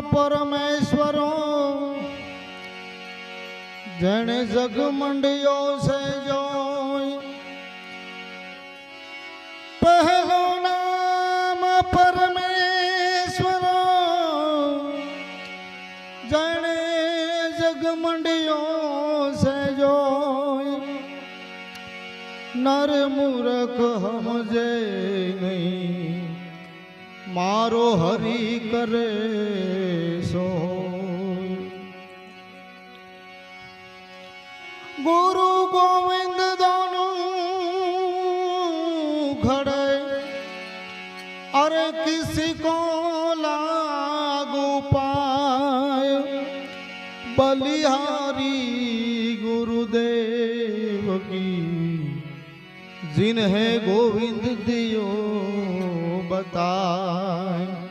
પરમેશ્વરો. જેણે જગ મંડ્યો છે જોઈ. પહેલું નામ પરમેશ્વરો. જેણે જગ મંડ્યો છે જોઈ. નર મૂરખ સમજે નહીં. મારો હરી કરે સો ગુરુ ગોવિંદ દોનું ખડે અરે કિસી કો લાગુ પાય બલિહારી गुरुदेव की जिन्हें गोविंद दियो बताए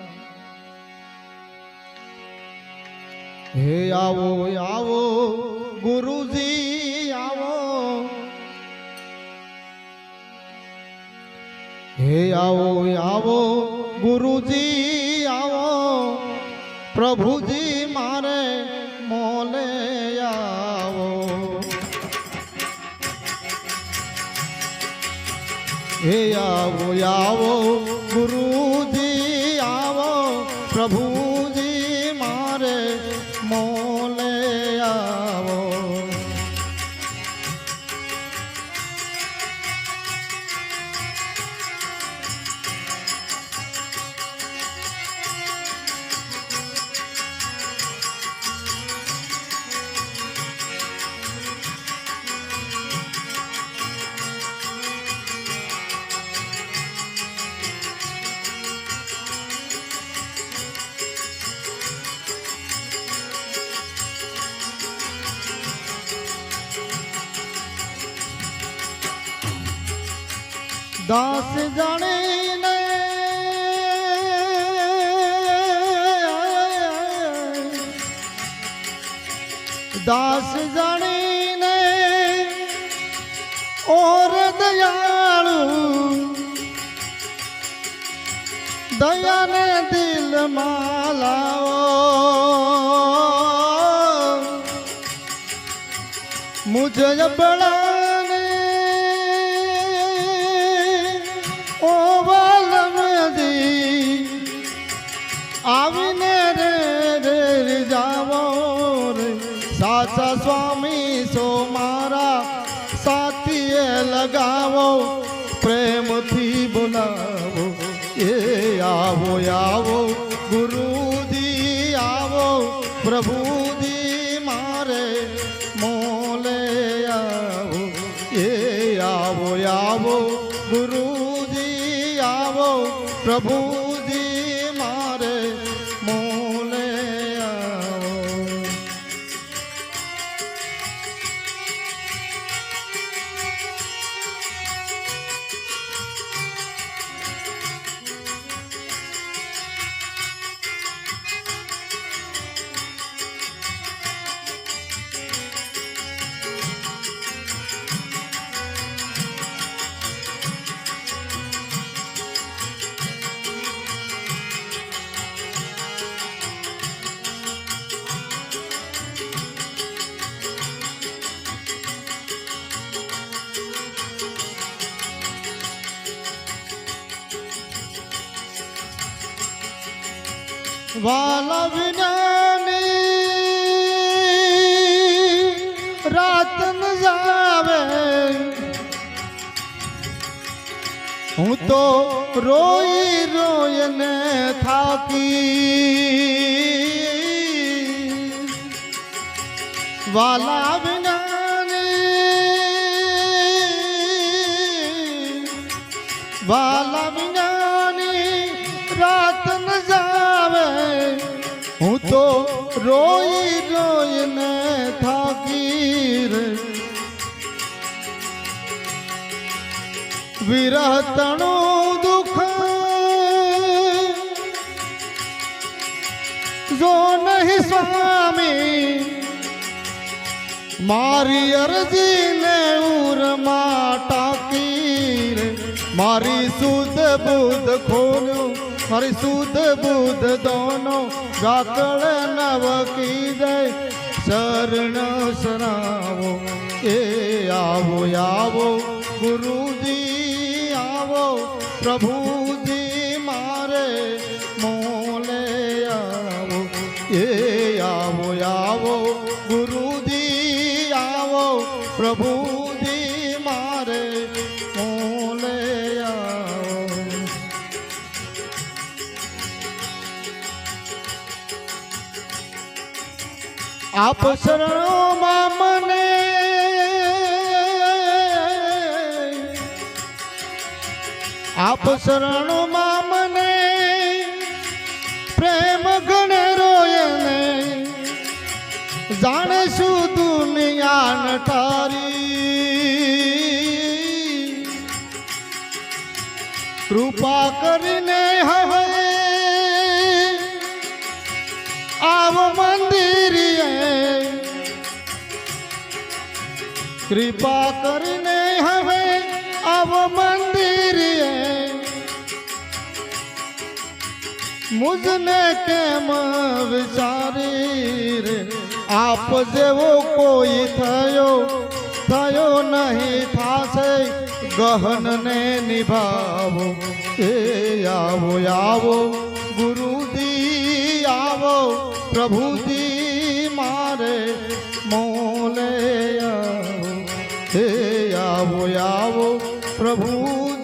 આવો આવો, ગુરુજી આવો. હે આવો આવો, ગુરુજી આવો. પ્રભુજી મારે મોલે આવો. હે આવો આવો, ગુરુજી મોલે દાસ જાણીને દાસ જાણીને ઓર દયાળુ દયાને દિલમાં લાવો. મુझे બળાને સાચા સ્વામી સો મારા સાથીએ લગાવો, પ્રેમથી બોલાવો. એ આવો આવો, ગુરુજી આવો, પ્રભુજી મારે મોલે આવો. એ આવો આવો, ગુરુજી આવો પ્રભુજી વાલા વિનાની રાત ન જાવે હું તો રોઈ રોયને થાકી. વાલા વિનાની વાલા રોઈ રોઈને થાકી રે. વિરહ તણું દુઃખ જો નહીં સ્વામી, મારી અરજીને ઉરમાં ટાંકી રે. મારી સુધ બુદ્ધ ખોલ્યું મારી બુદ્ધ દોનો ગાકળ નવકી જય. શરણ શરાવો એ આવો આવો, ગુરુજી આવો, પ્રભુજી મારે મોલે આવો, એ આવો આવો, ગુરુજી આવો પ્રભુજી આપ શરણોમાં મને. આપ શરણોમાં મને. પ્રેમ ગણે રોયને જાણે શું દુનિયા નટારી કૃપા કરીને હવે આવ મંદિર. કૃપા કરીને હવે આવ મંદિર. મુજને કેમ વિચારી રે? આપ જેવો કોઈ થયો થયો નહીં થાશે. ગહનને નિભાવો. એ આવો આવો, ગુરુજી આવો. પ્રભુજી મારે મોલે આવો આવો પ્રભુ